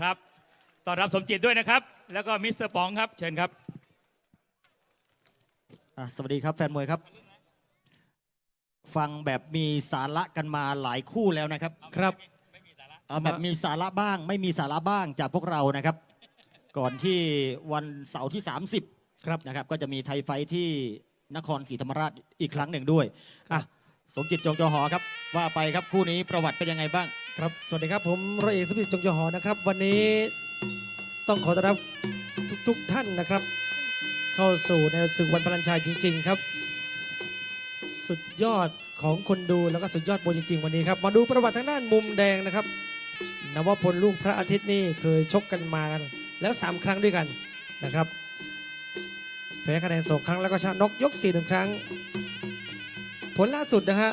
ครับต้อนรับสมจิตด้วยนะครับ แล้วก็มิสเตอร์ปองครับ เชิญครับ อะสวัสดีครับแฟนมวยครับ ฟังแบบมีสาระกันมาหลายคู่แล้วนะครับครับเอาแบบมีสาระบ้าง ไม่มีสาระบ้างจากพวกเรานะครับ ก่อนที่วันเสาร์ที่ 30ครับนะครับ ก็จะมีไทยไฟท์ที่นครศรีธรรมราชอีกครั้งหนึ่งด้วยอะสมจิตจงจอหอครับ ว่าไปครับคู่นี้ประวัติเป็นยังไงบ้าง ครับสวัสดีครับผมร้อยเอกสุพิจงจอหอนะครับ วันนี้ต้องขอต้อนรับทุกๆท่านนะครับ เข้าสู่ในศึกวันพลันชัยจริง ๆ ครับ สุดยอดของคนดูแล้วก็สุดยอดบนจริง ๆ วันนี้ครับมาดูประวัติทางด้านมุมแดงนะครับนวพลลูกพระอาทิตย์นี่เคยชกกันมากันแล้วสามครั้งด้วยกันนะครับแพ้คะแนนสองครั้งแล้วก็ชนะนกยกสี่หนึ่งครั้ง ผลล่าสุดนะฮะ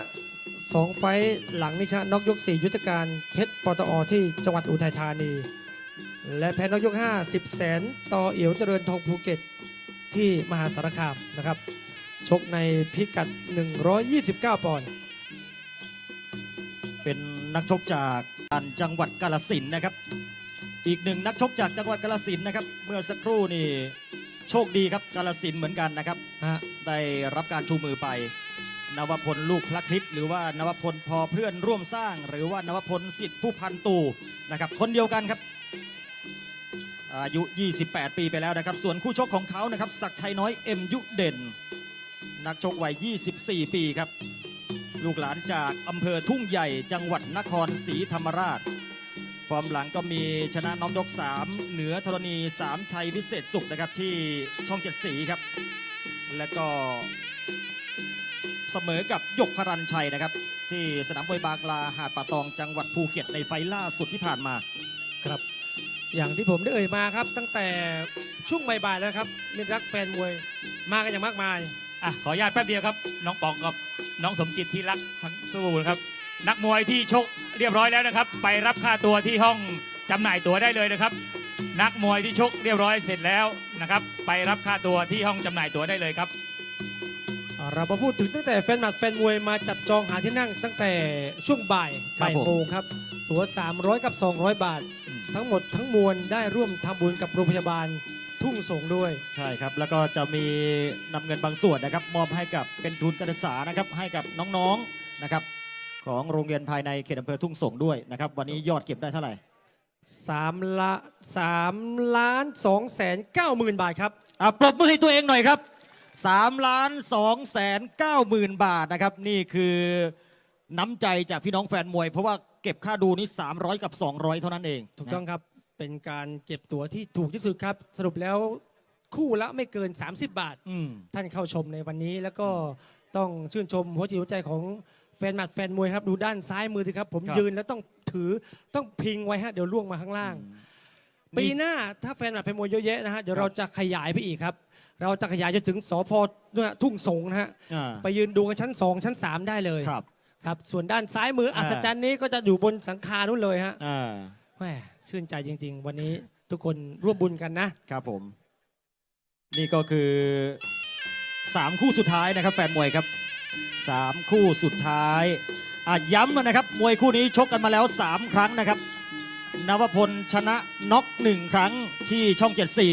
สองไฟท์หลังนิชนะนกยก 4 ยุทธการเพชรปตอที่จังหวัดอุทัยธานี และแพ้นกยก 5 10 แสนต่อเอียวเจริญทองภูเก็ตที่มหาสารคามนะครับ ชกในพิกัด 129 ปอนด์เป็นนักชกจากจังหวัดกาลสินธุ์นะครับ อีกหนึ่งนักชกจากจังหวัดกาลสินธุ์นะครับ เมื่อสักครู่นี่โชคดีครับกาลสินธุ์เหมือนกันนะครับฮะได้รับการชูมือไป นวพลลูกพระคลิปหรือว่านวพลพอเพื่อนร่วมสร้าง หรือว่านวพลสิทธิผู้พันตูนะครับ คนเดียวกันครับ อายุ 28 ปีไปแล้วนะครับ ส่วนคู่ชกของเขานะครับศักชัยน้อยเอ็มยุเด่น นักชกวัย 24 ปีครับ ลูกหลานจากอำเภอทุ่งใหญ่จังหวัดนครศรีธรรมราช ฟอร์มหลังก็มีชนะน้องยก 3 เหนือธรณี 3 ชัยวิเศษสุขนะครับที่ช่องเจ็ดสีครับ และก็ เสมอกับยกพรันชัยนะครับ ที่สนามมวยบางลาหาดป่าตองจังหวัดภูเก็ตในไฟล์ล่าสุดที่ผ่านมาครับ อย่างที่ผมได้เอ่ยมาครับ ตั้งแต่ช่วงบ่ายๆแล้วครับมิตรรักแฟนมวยมากันอย่างมากมายอะขออนุญาตแป๊บเดียวครับ น้องปองกับน้องสมจิตที่รักทั้งสู้นะครับ นักมวยที่ชกเรียบร้อยแล้วนะครับ ไปรับค่าตัวที่ห้องจำหน่ายตั๋วได้เลยนะครับ นักมวยที่ชกเรียบร้อยเสร็จแล้วนะครับ ไปรับค่าตัวที่ห้องจำหน่ายตั๋วได้เลยครับอ่า เรามาพูดถึงตั้งแต่แฟนหมัดแฟนมวยมาจับจองหาที่นั่งตั้งแต่ช่วงบ่ายครับบ่ายผม โมงครับ ตั๋ว 300 กับ 200 บาท ทั้งหมดทั้งมวลได้ร่วมทำบุญกับโรงพยาบาลทุ่งสงด้วย ใช่ครับ แล้วก็จะมีนำเงินบางส่วนนะครับ มอบให้กับเป็นทุนการศึกษานะครับ ให้กับน้องๆนะครับ ของโรงเรียนภายในเขตอำเภอทุ่งสงด้วยนะครับ วันนี้ยอดเก็บได้เท่าไหร่3ละ3ล้าน2แสน9หมื่นบาทครับ อะปรบมือให้ตัวเองหน่อยครับ 3ล้าน2แสน9หมื่นบาทนะครับ นี่คือน้ำใจจากพี่น้องแฟนมวย เพราะว่าเก็บค่าดูนี่ 300 กับ 200 เท่านั้นเองถูกต้องครับ เป็นการเก็บตั๋วที่ถูกที่สุดครับ สรุปแล้วคู่ละไม่เกิน 30 บาท อืม ท่านเข้าชมในวันนี้แล้วก็ต้องชื่นชมหัวจิตหัวใจของแฟนหมัดแฟนมวยครับ ดูด้านซ้ายมือสิครับ ผมครับ ยืนแล้วต้องถือต้องพิงไว้ฮะเดี๋ยวล่วงมาข้างล่าง ปีหน้าถ้าแฟนหมัดแฟนมวยเยอะแยะนะฮะเดี๋ยวครับเราจะขยายไปอีกครับ เราจะขยายจนถึงสพเนี่ยทุ่งสงนะฮะอ่า ไปยืนดูกันชั้น2ชั้น3ได้เลยครับ ครับส่วนด้านซ้ายมืออัอ่าศจรรย์นี้ก็จะอยู่บนสังคานู้นเลยฮะอ่าแหมชื่นใจจริง ๆ วันนี้ทุกคนร่วมบุญกันนะ ครับผม นี่ก็คือ3คู่สุดท้ายนะครับ แฟนมวยครับ3คู่สุดท้ายอะย้ำนะครับ มวยคู่นี้ชกกันมาแล้ว 3 ครั้งนะครับนวพลชนะน็อกหนึ่งครั้งที่ช่องเจ็ดสี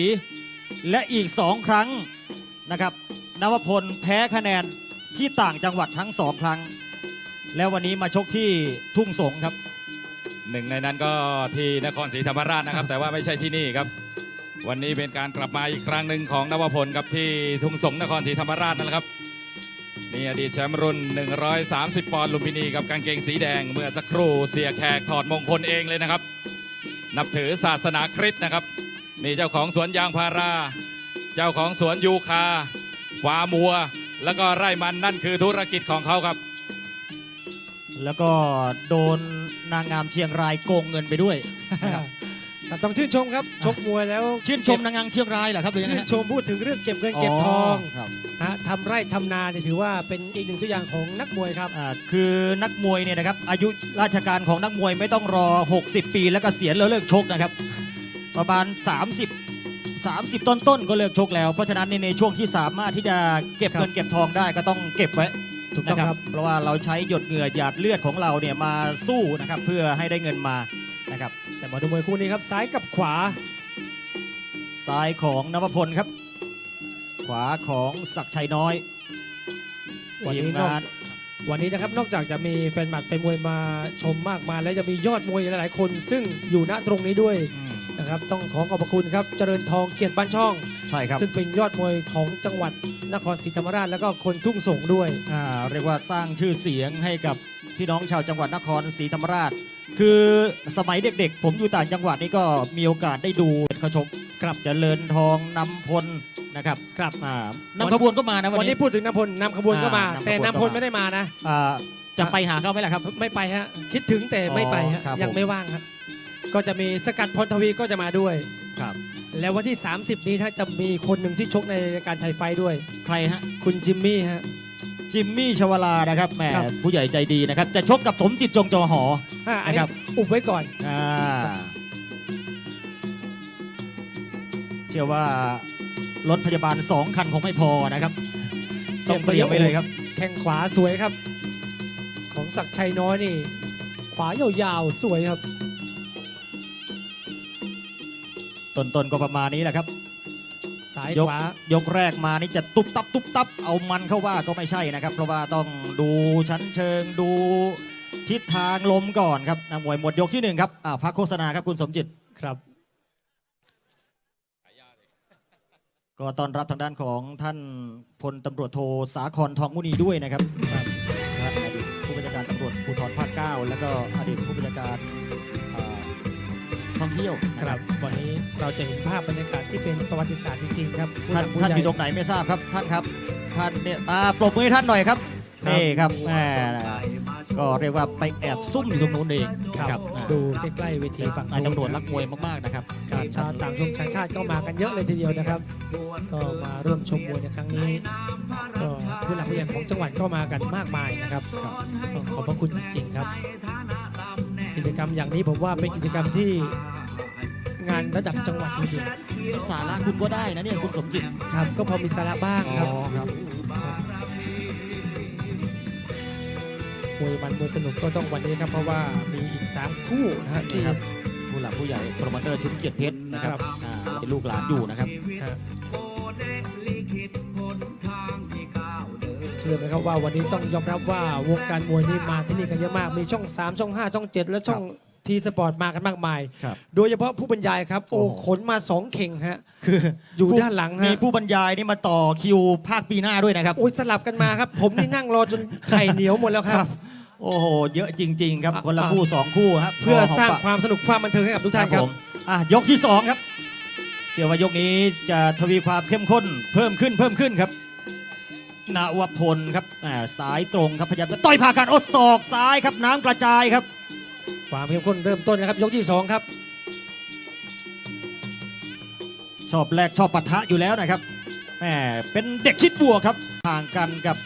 และอีก 2 ครั้งนะครับนวพลแพ้คะแนนที่ต่างจังหวัดทั้งสองครั้ง แล้ววันนี้มาชกที่ทุ่งสงครับ หนึ่งในนั้นก็ที่นครศรีธรรมราชนะครับ แต่ว่าไม่ใช่ที่นี่ครับ วันนี้เป็นการกลับมาอีกครั้งหนึ่งของนวพลครับที่ทุ่งสงนครศรีธรรมราชนั่นแหละครับนี่อดีตแชมป์รุ่น 130 ปอนด์ลุมพินีกับกางเกงสีแดงเมื่อสักครู่เสียแขกถอดมงคลเองเลยนะครับ นับถือศาสนาคริสต์นะครับ นี่เจ้าของสวนยางพารา เจ้าของสวนยูคาฟาร์มัว แล้วก็ไร่มันนั่นคือธุรกิจของเขาครับ แล้วก็โดนนางงามเชียงรายโกงเงินไปด้วยนะครับครับต้องชื่นชมครับชกมวยแล้วชื่นชมนางงามเชียงรายเหรอครับหรือยังไงชื่นฮะชมพูดถึงเรื่องเก็บเงินเก็บทองครับนะฮะทำไร่ทำนาเนี่ยถือว่าเป็นอีกหนึ่งตัวอย่างของนักมวยครับ อ่าคือนักมวยเนี่ยนะครับอายุราชการของนักมวยไม่ต้องรอ 60 ปีแล้วก็เสียณแล้วเลิกชกนะครับ ประมาณ 30 30 ต้นต้นๆก็เลิกชกแล้ว เพราะฉะนั้นในในช่วงที่สามารถที่จะเก็บครับ เงินเก็บทองได้ก็ต้องเก็บไว้ถูกต้องนะครับ เพราะว่าเราใช้หยดเหงื่อหยาดเลือดของเราเนี่ยมาสู้นะครับเพื่อให้ได้เงินมานะครับแต่บมาดูมวยคู่นี้ครับซ้ายกับขวา ซ้ายของนวพลครับ ขวาของศักดิ์ชัยน้อยวันทีมนี้นอกงาน วันนี้นะครับนอกจากจะมีแฟนหมัดแฟนมวยมาชมมากมายแล้วจะมียอดมวยหลายๆคน ซึ่งอยู่ณตรงนี้ด้วย อืม นะครับต้องขอขอบพระคุณครับเจริญทองเกียรติบ้านช่อง ใช่ครับซึ่งเป็นยอดมวยของจังหวัดนครศรีธรรมราชแล้วก็คนทุ่งสงด้วย อ่าเรียกว่าสร้างชื่อเสียงให้กับพี่น้องชาวจังหวัดนครศรีธรรมราช คือสมัยเด็กๆ ผมอยู่ต่างจังหวัดนี่ก็มีโอกาสได้ดูเขาชกครับเจริญทองนำพลนะครับครับ อ่านำขบวนก็มานะวัวันนนี้นี้ พูดถึงนำพลนำขบวนก็มา อ่านำขบวนแต่นำพลก็มา ไม่ได้มานะ อ่าจะไปหาเขาไหมล่ะครับ ไม่ไปฮะคิดถึงแต่ไม่ไปฮะอ๋อครับยังไม่ว่างครับ ก็จะมีสกัดพรทวีก็จะมาด้วย ครับ แล้ววันที่ 30 นี้ถ้าจะมีคนหนึ่งที่ชกในรายการไทยไฟท์ด้วย ใครฮะ คุณจิมมี่ฮะ จิมมี่ชวลานะครับแหมครับ ผู้ใหญ่ใจดีนะครับ จะชกกับสมจิตจงจอหอ อะอันนี้นะครับ อุบไว้ก่อน อ่าเชื่อว่ารถพยาบาลสองคันคงไม่พอนะครับต้องเตรียมไว้เลยครับ แข้งขวาสวยครับ ของศักดิ์ชัยน้อยนี่ ขวายาวๆ สวยครับ ต้นๆก็ประมาณนี้แหละครับซ้ายยกขวายกแรกมานี่จะตุบตับตุบตับเอามันเข้าว่าก็ไม่ใช่นะครับ เพราะว่าต้องดูชั้นเชิงดูทิศทางลมก่อนครับนักมวยหมดยกที่หนึ่งครับอ่าพักโฆษณาครับคุณสมจิตครับ ก็ต้อนรับทางด้านของท่านพลตำรวจโทสาครทองมุนีด้วยนะครับครับนะอดีตผู้บัญชาการตำรวจภูธรภาค9แล้วก็อดีตผู้บัญชาการอ่า ท่องเที่ยวนะคครัรับบ วันนี้เราจะเห็นภาพบรรยากาศที่เป็นประวัติศาสตร์จริงๆครับผู้หท่าลันกผู้ท่านใหญ่ อยู่ตรงไหนไม่ทราบครับท่านครับท่านเนี่ยอ่าปรบมือให้ท่านหน่อยครับครับ นี่ครับแหมก็เรียกว่าไปแอบซุ่มอยู่ตรงนู้นเองครับอ่าดูใกล้ๆเวทีฝั่งนายตำรวจรักมวยมากๆนะครับการชาติต่างชงชาติชาติก็มากันเยอะเลยทีเดียวนะครับ ก็มาร่วมชมมวยในครั้งนี้ก็ผู้หลักผู้ใหญ่ของจังหวัดก็มากันมากมายนะครับต้องขอบพระคุณจริงๆครับ กิจกรรมอย่างนี้ผมว่าเป็นกิจกรรมที่งานระดับจังหวัดจริงสาระคุณก็ได้นะเนี่ยคุณสมจิตๆครับก็พอมีสาระบ้างครับครับมวยมันมวยสนุกก็ต้องวันนี้ครับเพราะว่ามีอีก 3 คู่นะฮะที่นี่ ครับผู้หลักผู้ใหญ่โปรโมเตอร์ชุดเกียรติเพชรนะครับครับ อ่าเป็นลูกหลานอยู่นะครับ ฮะเชื่อไหมครับว่าวันนี้ต้องยอมรับว่าวงการมวยนี่มาที่นี่กันเยอะมาก มีช่อง 3 ช่อง 5 ช่อง 7 และช่องทีสปอร์ตมากันมากมาย ครับโดยเฉพาะผู้บรรยายครับ โอ้โอ้โห ขนมา2เข่งฮะ คืออยู่ผู้ด้านหลังมีฮะผู้บรรยายนี่มาต่อคิวภาคปีหน้าด้วยนะครับ โอ้ยสลับกันมาครับ ผมนี่นั่งรอจนไข่เหนียวหมดแล้วครับ โอ้โห เยอะจริง ๆ ครับ อะ คนละอะคู่สองคู่ครับเพื่อพหมสร้างปะความสนุกความบันเทิงให้กับทุกท่านครับผมอะยกที่สองครับ เชื่อว่ายกนี้จะทวีความเข้มข้นเพิ่มขึ้นเพิ่มขึ้นครับ นวพลครับอ่าสายตรงครับพยายามจะต่อยผ่าการอดศอกซ้ายครับน้ำกระจายครับความเข้มข้นเริ่มต้นนะครับยกที่ 2 ครับ ชอบแรกชอบปะทะอยู่แล้วนะครับแหมเป็นเด็กคิดบวกครับห่างกันกับ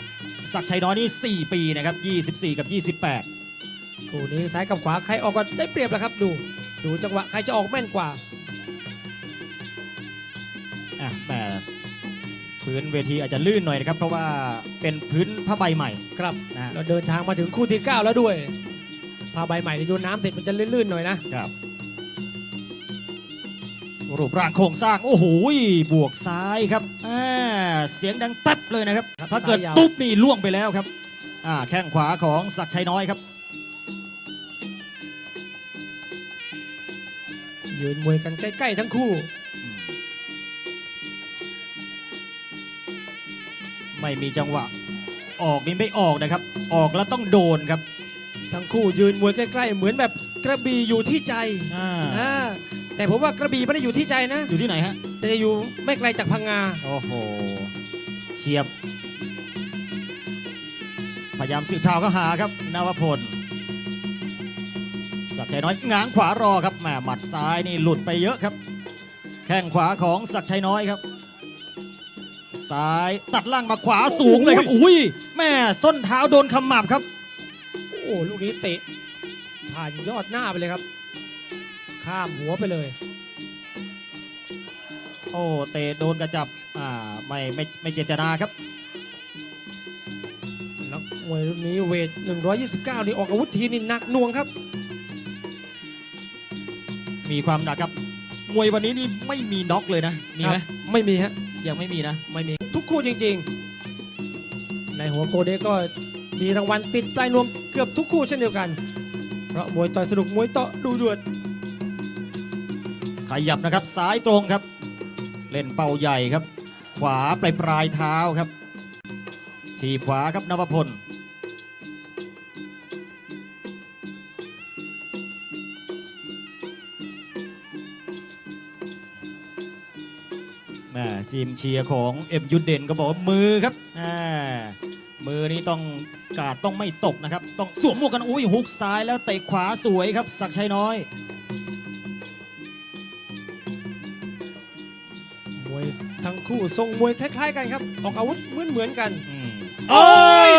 ศักดิ์ชัยน้อยนี่ 4 ปีนะครับ 24 กับ 28คู่นี้ซ้ายกับขวาใครออกก็ได้เปรียบแล้วครับ ดูดูจังหวะใครจะออกแม่นกว่าอะแหม พื้นเวทีอาจจะลื่นหน่อยนะครับ เพราะว่าเป็นพื้นผ้าใบใหม่ครับนะฮะเราเดินทางมาถึงคู่ที่ 9 แล้วด้วยพาใบใหม่ที่โดนน้ำเสร็จมันจะลื่นๆหน่อยนะครับ รูปร่างโครงสร้าง โอ้โหบวกซ้ายครับอ่าเสียงดังแตับเลยนะครับ ครับถ้าเกิดซ้ายยาว ตุ๊บนี่ล่วงไปแล้วครับอ่าแข้งขวาของศักดิ์ชัยน้อยครับ ยืนมวยกันใกล้ๆทั้งคู่ ไม่มีจังหวะ ออกนี่ไม่ออกนะครับ ออกแล้วต้องโดนครับ ทั้งคู่ยืนมวยใกล้ ๆ เหมือนแบบกระบี่อยู่ที่ใจอ่าอ่าแต่ผมว่ากระบี่ไม่ได้อยู่ที่ใจนะ อยู่ที่ไหนฮะ แต่จะอยู่ไม่ไกลจากพังงา โอ้โห เฉียบ พยายามสืบเท้าก็หาครับ นวพล ศักดิ์ชัยน้อยง้างขวารอครับแหมหมัดซ้ายนี่หลุดไปเยอะครับ แข้งขวาของศักดิ์ชัยน้อยครับ ซ้ายตัดล่างมาขวาสูงเลยครับอุ้ยแม่ส้นเท้าโดนขมับครับ โอ้ลูกนี้เตะ ผ่านยอดหน้าไปเลยครับ ข้ามหัวไปเลย โอ้เตะโดนกระจับอ่าไม่ไม่ไม่เจตนาครับนักมวยรุ่นนี้เวท 129 นี่ออกอาวุธทีนี่หนักหน่วงครับ มีความหนักครับ มวยวันนี้นี่ไม่มีน็อกเลยนะ มีไหมครับไม่มีฮะ ยังไม่มีนะ ไม่มีทุก คู่จริง ๆ ในหัวโกเดก็มีรางวัลติดปลายนวมเกือบทุกคู่เช่นเดียวกัน เพราะมวยต่อยสนุกมวยต่อดูเดือดขยับนะครับซ้ายตรงครับ เล่นเป่าใหญ่ครับ ขวาปลายปลายเท้าครับทีขวาครับนภพล ทีมเชียร์ของเอ็มยุทธเด่นก็บอกว่ามือครับอ่ามือนี้ต้องกาดต้องไม่ตกนะครับ ต้องสวมหมวกกันอุ้ยฮุกซ้ายแล้วเตะขวาสวยครับศักดิ์ชัยน้อยมวยทั้งคู่ทรงมวยคล้าย ๆ กันครับ ออกอาวุธเหมือนเหมือนๆกันโอ้ย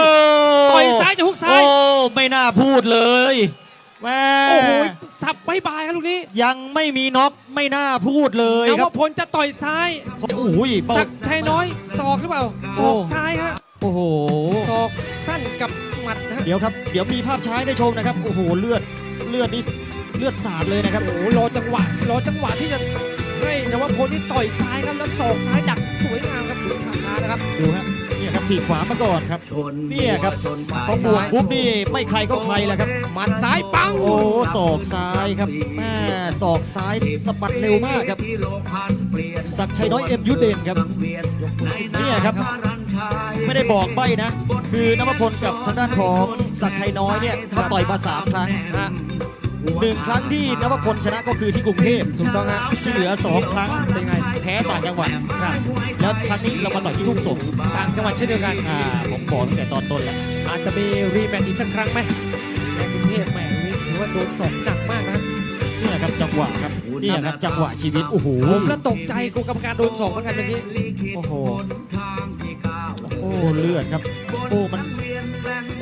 ต่อยซ้ายจะฮุกซ้ายโอ้ไม่น่าพูดเลย แม่โอ้โหสับไม่บายครับลูกนี้ยังไม่มีน็อกไม่น่าพูดเลยนควรับพลจะต่อยซ้ายโอ้ยเป้าสักดิ์ชัยน้อยศอกหรือเปล่าศอกโอ้ ซ้ายฮะโอ้โห ศอกสั้นกับหมัดนะฮะเดี๋ยวครับ เดี๋ยวมีภาพช้าให้ได้ชมนะครับ โอ้โห เลือด เลือดนี่เลือดสาดเลยนะครับ โอ้โหรอจังหวะรอจังหวะที่จะให้นวพลที่ต่อยซ้ายครับแล้วศอกซ้ายดักสวยงามครับดูภาพช้านะครับ ดูฮะ เนี่ยครับถีบขวามาก่อนครับชนเนี่ยครับชนปลายพอบวกปุ๊บนี่ไม่ใครก็ใครแหละครับหมัดซ้ายปังโอ้ศอกซ้ายครับแม่ศอกซ้ายสะบัดเร็วมากครับที่โลกพันเปลี่ยนศักดิ์ชัยน้อยเอ็มยุทธเด่นครับสังเวียนในเนี่ยครับารันชัยไม่ได้บอกใบนะ คือนวพลกับทางด้านของศักดิ์ชัยน้อยเนี่ยเขาต่อยมาสามครั้งฮะ หนึ่งครั้งที่นวพลชนะก็คือที่กรุงเทพถูกต้องฮะที่เหลือสองครั้งเป็นไงแพ้ต่างจังหวัดครับแล้วครั้งนี้เรามาต่อยที่ทุ่งสงต่างจังหวัดเช่นเดียวกันอ่าผมบอกตั้งแต่ตอนต้นแล้วอาจจะมีรีแมตช์อีกสักครั้งไหมในกรุงเทพแหมนี่ถือว่าโดนสองหนักมากนะเนี่ยครับจังหวะครับเนี่ยครับจังหวะชีวิตโอ้โหผมแล้วตกใจกูกรรมการโดนสองเหมือนกันเมื่อกี้โอ้โหทางที่ก้าวโอ้เลือดครับโอ้มัน